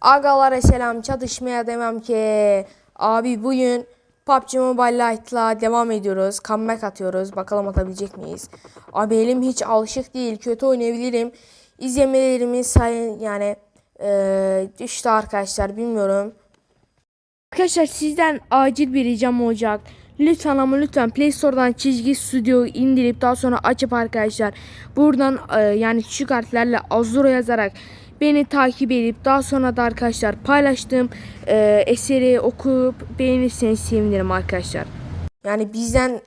Agalara selam çatışmaya demem ki. Abi bugün PUBG Mobile Lite'la devam ediyoruz. Comeback atıyoruz. Bakalım atabilecek miyiz? Abi elim hiç alışık değil. Kötü oynayabilirim. İzlemelerimi sayın yani eee işte arkadaşlar bilmiyorum. Arkadaşlar sizden acil bir ricam olacak. Lütfen ama lütfen Play Store'dan çizgi stüdyo indirip daha sonra açıp arkadaşlar buradan e, yani küçük harflerle Azura yazarak beni takip edip daha sonra da arkadaşlar paylaştığım e, eseri okuyup beğenirseniz sevinirim arkadaşlar. Yani bizden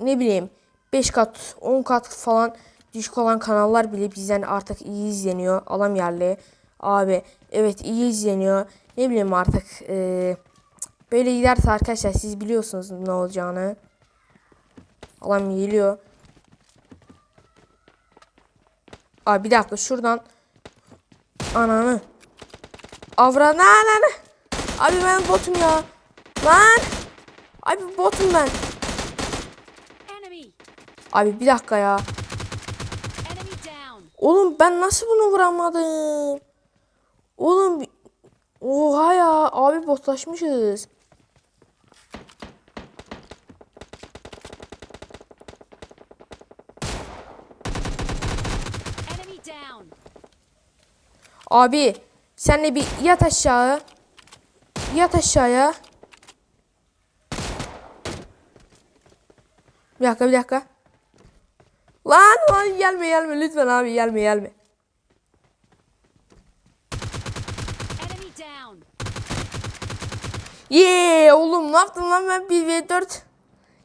ne bileyim 5 kat 10 kat falan düşük olan kanallar bile bizden artık iyi izleniyor. Alam yerli. Abi evet iyi izleniyor. Ne bileyim artık eee Böyle giderse arkadaşlar siz biliyorsunuz ne olacağını. Adam geliyor. Abi bir dakika şuradan. Ananı. Avra ne ananı. Abi ben botum ya. Lan. Abi botum ben. Abi bir dakika ya. Oğlum ben nasıl bunu vuramadım? Oğlum Oha ya abi botlaşmışız. Abi senle bir yat aşağı. Yat aşağıya. Bir dakika bir dakika. Lan lan gelme gelme lütfen abi gelme gelme. Enemy down! Yee oğlum ne yaptım lan ben 1v4.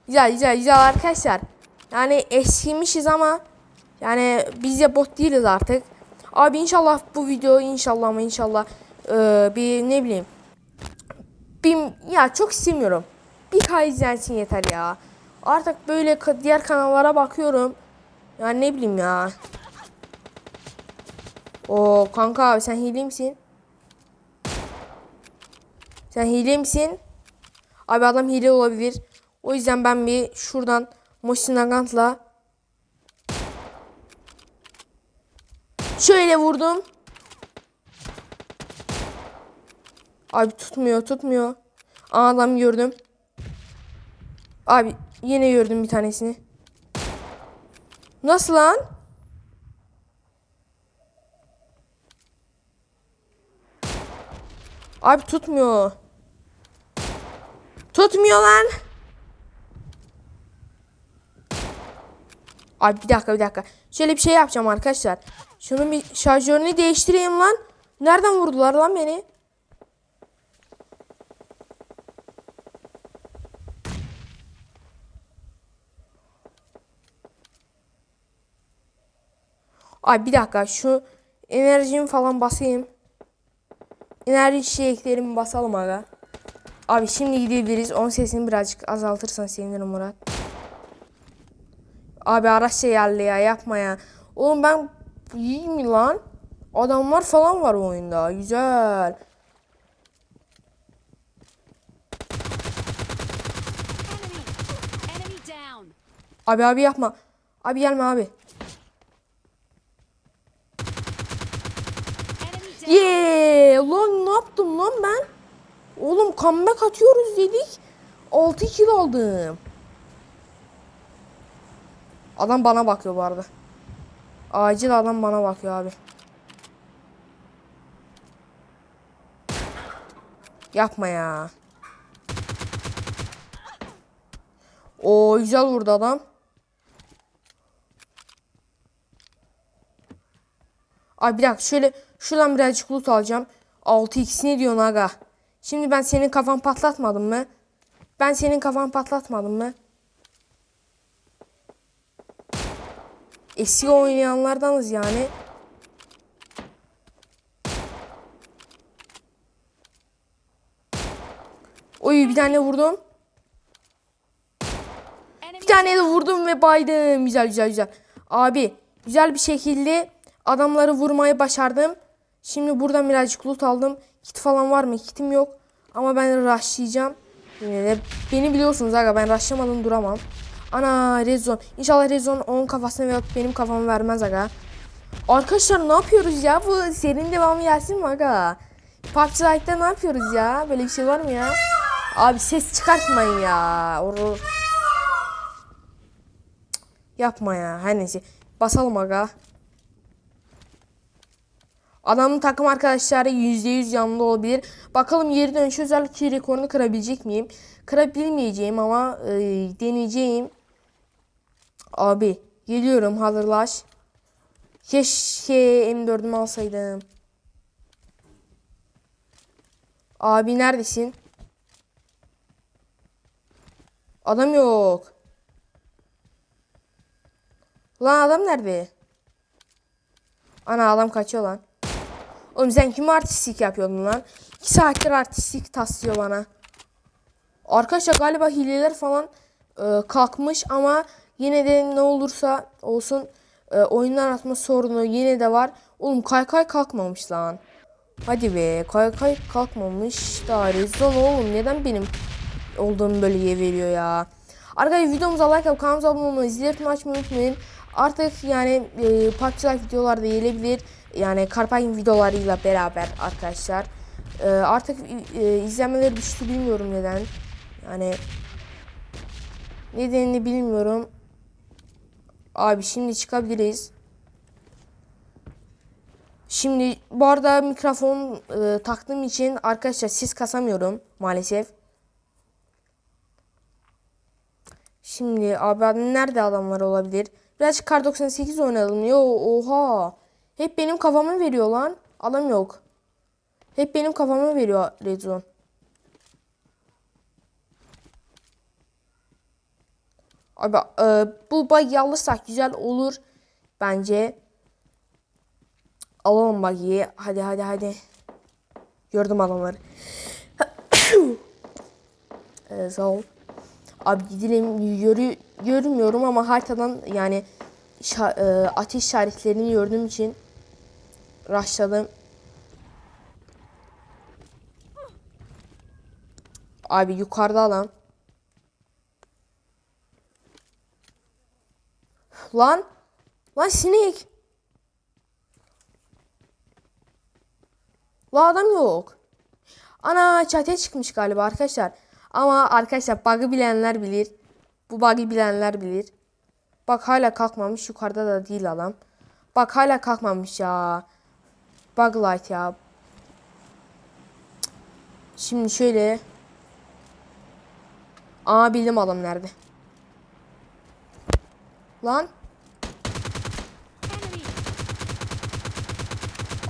Güzel güzel güzel arkadaşlar. Yani eskimişiz ama yani biz de bot değiliz artık. Abi inşallah bu video inşallah ama inşallah eee, bir ne bileyim. Bir, ya çok istemiyorum. Bir K izlensin yeter ya. Artık böyle diğer kanallara bakıyorum. Yani ne bileyim ya. O kanka abi sen hile misin? Sen hile misin? Abi adam hile olabilir. O yüzden ben bir şuradan Mosin Nagant'la şöyle vurdum. Abi tutmuyor tutmuyor. Adam gördüm. Abi yine gördüm bir tanesini. Nasıl lan? Abi tutmuyor. Tutmuyor lan. Abi bir dakika bir dakika. Şöyle bir şey yapacağım arkadaşlar. Şunun bir şarjörünü değiştireyim lan. Nereden vurdular lan beni? Abi bir dakika şu enerjimi falan basayım. Enerji şeylerimi basalım aga. Abi şimdi gidebiliriz. Onun sesini birazcık azaltırsan sevinirim Murat. Abi araç yerli ya yapma ya. Oğlum ben iyi mi lan? Adamlar falan var oyunda. Güzel. Abi abi yapma. Abi gelme abi. Yeee lan ne yaptım lan ben? Oğlum comeback atıyoruz dedik. 6 kill aldım. Adam bana bakıyor bu arada. Acil adam bana bakıyor abi. Yapma ya. O güzel vurdu adam. Ay bir dakika şöyle şuradan birazcık loot alacağım. 6x ne diyorsun aga? Şimdi ben senin kafan patlatmadım mı? Ben senin kafan patlatmadım mı? Eski oynayanlardanız yani. Oy bir tane vurdum. Bir tane de vurdum ve baydım. Güzel güzel güzel. Abi güzel bir şekilde adamları vurmayı başardım. Şimdi buradan birazcık loot aldım. Kit falan var mı? Kitim yok. Ama ben rushlayacağım. Yine de beni biliyorsunuz aga ben rushlamadan duramam. Ana rezon. İnşallah rezon onun kafasına veya benim kafamı vermez aga. Arkadaşlar ne yapıyoruz ya? Bu serinin devamı gelsin mi aga? PUBG Lite'da ne yapıyoruz ya? Böyle bir şey var mı ya? Abi ses çıkartmayın ya. Or Yapma ya. Her neyse. Basalım aga. Adamın takım arkadaşları %100 yanında olabilir. Bakalım geri dönüş özellik rekorunu kırabilecek miyim? Kırabilmeyeceğim ama e, deneyeceğim. Abi geliyorum hazırlaş. Keşke M4'ümü alsaydım. Abi neredesin? Adam yok. Lan adam nerede? Ana adam kaçıyor lan. Oğlum sen kim artistlik yapıyordun lan? 2 saattir artistlik taslıyor bana. Arkadaşlar galiba hileler falan e, kalkmış ama yine de ne olursa olsun e, oyundan atma sorunu yine de var. Oğlum kaykay kalkmamış lan. Hadi be kaykay kalkmamış da rezon oğlum neden benim olduğum bölgeye veriyor ya. Arkadaşlar videomuza like yapıp kanalımıza abone olmayı, zil açmayı unutmayın. Artık yani e, PUBG Lite videolar da gelebilir. Yani Karpay'ın videolarıyla beraber arkadaşlar. E, artık e, izlenmeleri düştü bilmiyorum neden. Yani nedenini bilmiyorum. Abi şimdi çıkabiliriz. Şimdi bu arada mikrofon e, taktığım için arkadaşlar ses kasamıyorum maalesef. Şimdi abi nerede adamlar olabilir? Birazcık kar 98 oynayalım. Yo oha. Hep benim kafama veriyor lan. Adam yok. Hep benim kafama veriyor Red Abi e, bu bug'i alırsak güzel olur. Bence. Alalım bug'i. Hadi hadi hadi. Gördüm adamları. e, sağ ol. Abi gidelim yürü, görmüyorum ama haritadan yani e, ateş işaretlerini gördüğüm için rushladım. Abi yukarıda adam. Lan. Lan sinek. Lan adam yok. Ana çatıya çıkmış galiba arkadaşlar. Ama arkadaşlar bug'ı bilenler bilir. Bu bug'ı bilenler bilir. Bak hala kalkmamış. Yukarıda da değil adam. Bak hala kalkmamış ya. Bug light ya. Şimdi şöyle. Aa bildim adam nerede. Lan.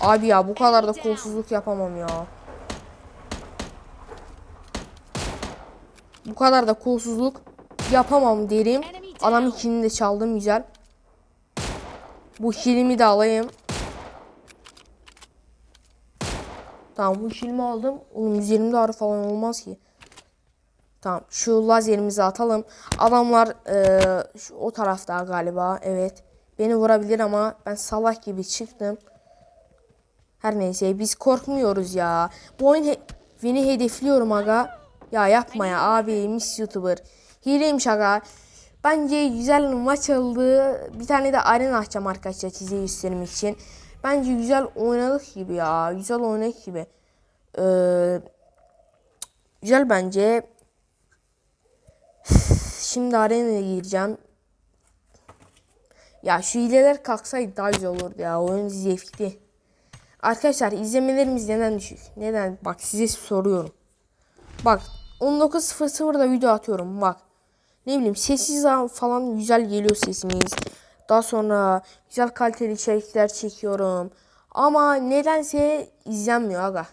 Abi ya bu kadar da kolsuzluk yapamam ya. Bu kadar da kolsuzluk yapamam derim. Adam ikini de çaldım güzel. Bu hilimi de alayım. Tamam bu hilimi aldım. Oğlum 120 dolar falan olmaz ki. Tamam şu lazerimizi atalım. Adamlar eee, şu, o tarafta galiba. Evet. Beni vurabilir ama ben salak gibi çıktım. Her neyse biz korkmuyoruz ya. Bu oyun he- beni hedefliyorum aga. Ya yapma ya abi mis youtuber. Hileymiş aga. Bence güzel maç oldu. Bir tane de arena açacağım arkadaşlar size göstermek için. Bence güzel oynadık gibi ya. Güzel oynadık gibi. Ee, güzel bence. Şimdi arenaya gireceğim. Ya şu hileler kalksaydı daha güzel olurdu ya. Oyun zevkli. Arkadaşlar izlemelerimiz neden düşük? Neden? Bak size soruyorum. Bak 19.00'da video atıyorum bak. Ne bileyim sessiz falan güzel geliyor sesimiz. Daha sonra güzel kaliteli içerikler çekiyorum. Ama nedense izlenmiyor aga.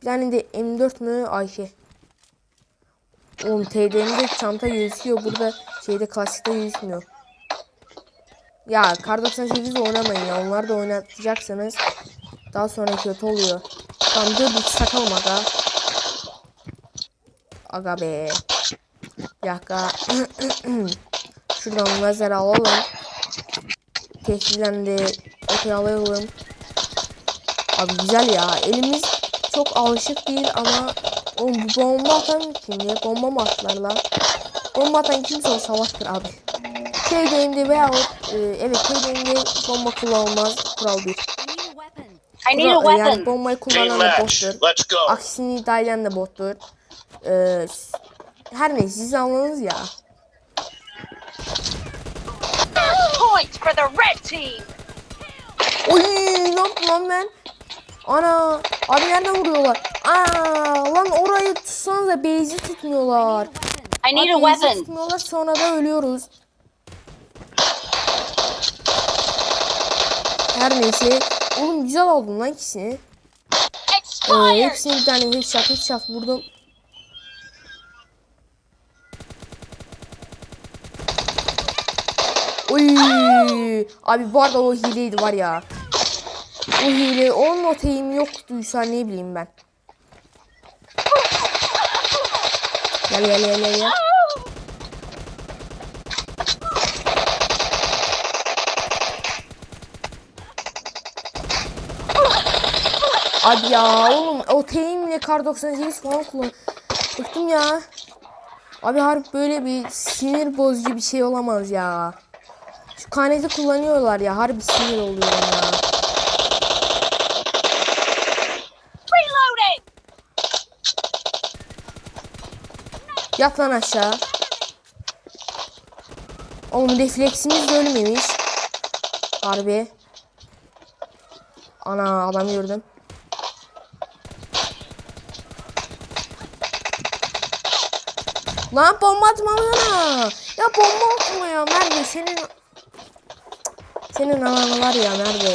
Bir tane de M4 mü Ayşe. Oğlum TDM'de çanta gözüküyor. Burada şeyde klasikte gözükmüyor. Ya Kar 98 oynamayın ya. Onlar da oynatacaksınız. Daha sonra kötü oluyor. Tamam dur bir sakalım aga. Aga be. Dakika. Şuradan lazer alalım. Tehdiden de öte alalım. Abi güzel ya. Elimiz çok alışık değil ama Oğlum bu bomba atan kim ya? Bomba mı attılar lan? Bomba atan kimse o salaktır abi. TDM'de veya e, evet TDM'de bomba kullanılmaz kural bir. I need a weapon. Yani bombayı kullanan da bottur. Let's go. Aksini iddia eden de bottur. Ee, her neyse siz anladınız ya. Points for the red team. Oy ne yaptım lan ben? Ana abi nereden vuruyorlar? Aa lan orayı tutsanıza base'i tutmuyorlar. I need a weapon. tutmuyorlar sonra da ölüyoruz. Her neyse. Oğlum güzel aldın lan ikisini. Ee, hepsini bir tane headshot headshot vurdum. Oy! Abi bu arada o hileydi var ya. O hile, onun o teyim yoktuysa ne bileyim ben. Gel gel gel gel. gel. Abi ya oğlum o teyimle kar 98 falan kullan. Bıktım ya. Abi harbi böyle bir sinir bozucu bir şey olamaz ya. Şu kaneti kullanıyorlar ya harbi sinir oluyorum ya. Reloading. Yat lan aşağı. Oğlum refleksimiz de ölmemiş. Harbi. Ana adam gördüm. Lan bomba atma bana. Ya bomba atma ya Merve senin senin ananı var ya Merve.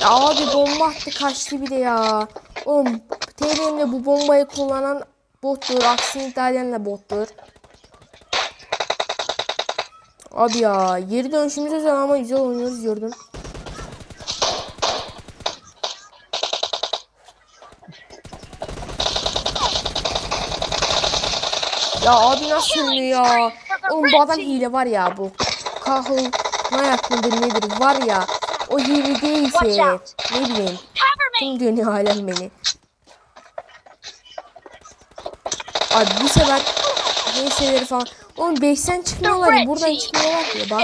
Ya abi bomba attı kaçtı bir de ya. Oğlum TV'mde bu bombayı kullanan bottur. Aksini iddia eden de bottur. Abi ya geri dönüşümüz özel ama güzel oynuyoruz gördüm. Ya abi nasıl ölüyor ya? Oğlum bu adam hile var ya bu. Kahıl ayak mıdır nedir var ya. O hile değilse ne bileyim. Kim dönüyor halen beni. Abi bu sefer neyseleri falan. Oğlum base'ten çıkmıyorlar ya buradan çıkmıyorlar ya bak.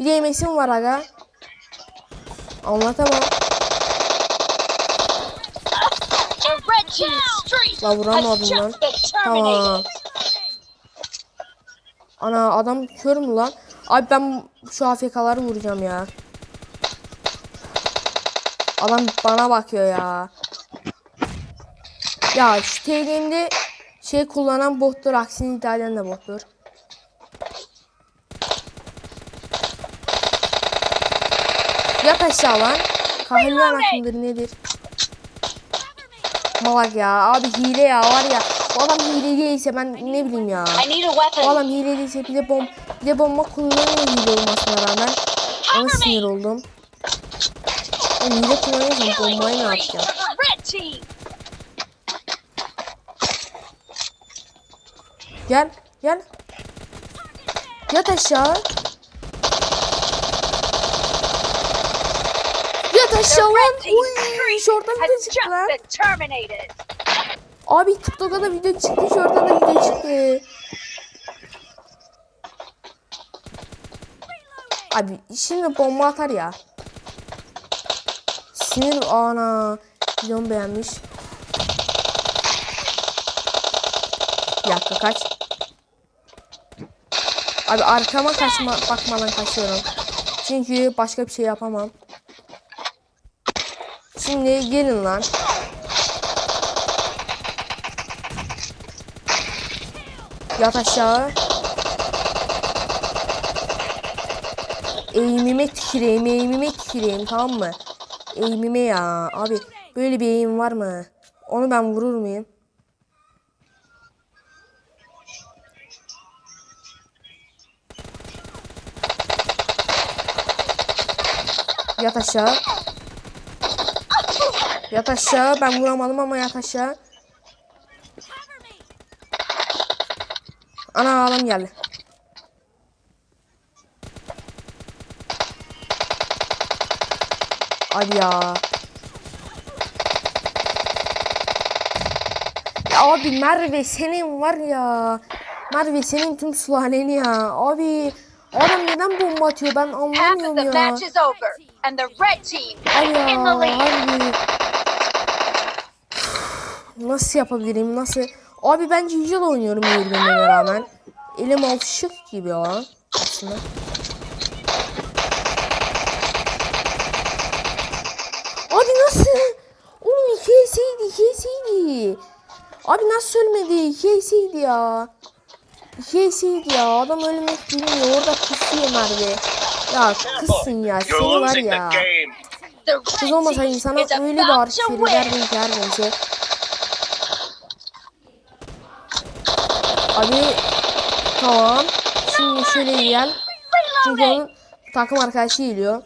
Bir de yemesim var aga. Anlatamam. Streak La vuramadım lan. Tamam. Ana adam kör mü lan? Abi ben şu AFK'ları vuracağım ya. Adam bana bakıyor ya. Ya şu TG'mde şey kullanan bottur. Aksini iddia eden de bottur. Yat aşağı lan. Kahve anasındır nedir? Malak ya. Abi hile ya var ya. Bu adam hile değilse ben ne bileyim ya. Bu adam hile değilse bir de bom bir de bomba kullanıyor hile olmasına rağmen. Ona sinir oldum. O hile kullanıyorsam bombayı ne yapacağım? Gel gel. Yat aşağı. The lan. Uy, şorta video çıktı lan. Abi TikTok'a da video çıktı, şorta da video çıktı. Abi şimdi bomba atar ya. Sinir ana. Videomu beğenmiş. Dakika kaç. Abi arkama kaçma bakmadan kaçıyorum. Çünkü başka bir şey yapamam. Şimdi gelin lan. Yat aşağı. Eğimime tüküreyim, eğimime tüküreyim tamam mı? Eğimime ya. Abi böyle bir eğim var mı? Onu ben vurur muyum? Yat aşağı. Yat aşağı. Ben vuramadım ama yat aşağı. Ana adam geldi. Abi ya. Ya abi Merve senin var ya. Merve senin tüm sülaleni ya. Abi Adam neden bomba atıyor ben Half of anlamıyorum the ya. match is over, and the red team Ay is ya in the lead. Nasıl yapabilirim nasıl? Abi bence güzel oynuyorum yenilmeme rağmen. Elim alışık gibi ya aslında. Abi nasıl? Oğlum hikayesiydi hikayesiydi. Abi nasıl ölmedi hikayesiydi ya. Hikayesiydi ya adam ölmek bilmiyor orada kısıyor Merve. Ya kızsın ya seni var ya. Kız olmasa insana öyle bir artı to verir win. derdim ki her neyse. Abi tamam. Şimdi şöyle yiyen. Çünkü onun takım arkadaşı geliyor.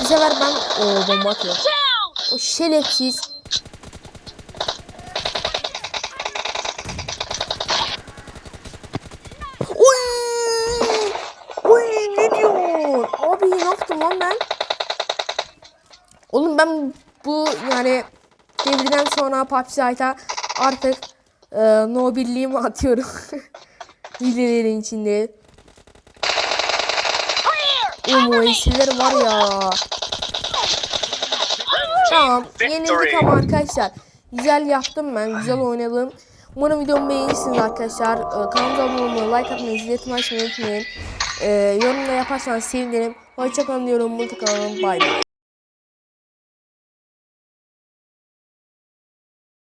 Bu sefer ben o bomba atıyor. O şerefsiz. Oy! Oy ne diyorsun? Abi ne yaptım ben? Oğlum ben bu yani devreden sonra PUBG Lite'a artık e, no birliğimi atıyorum. Hilelerin içinde. O esirler var ya. Tamam yenildik ama arkadaşlar. Güzel yaptım ben. Güzel oynadım. Umarım videomu beğenirsiniz arkadaşlar. Ee, Kanalımıza abone olmayı, like atmayı, zil açmayı unutmayın. Ee, yorum da yaparsanız sevinirim. Hoşçakalın diyorum. Mutlu kalın. Bay bay.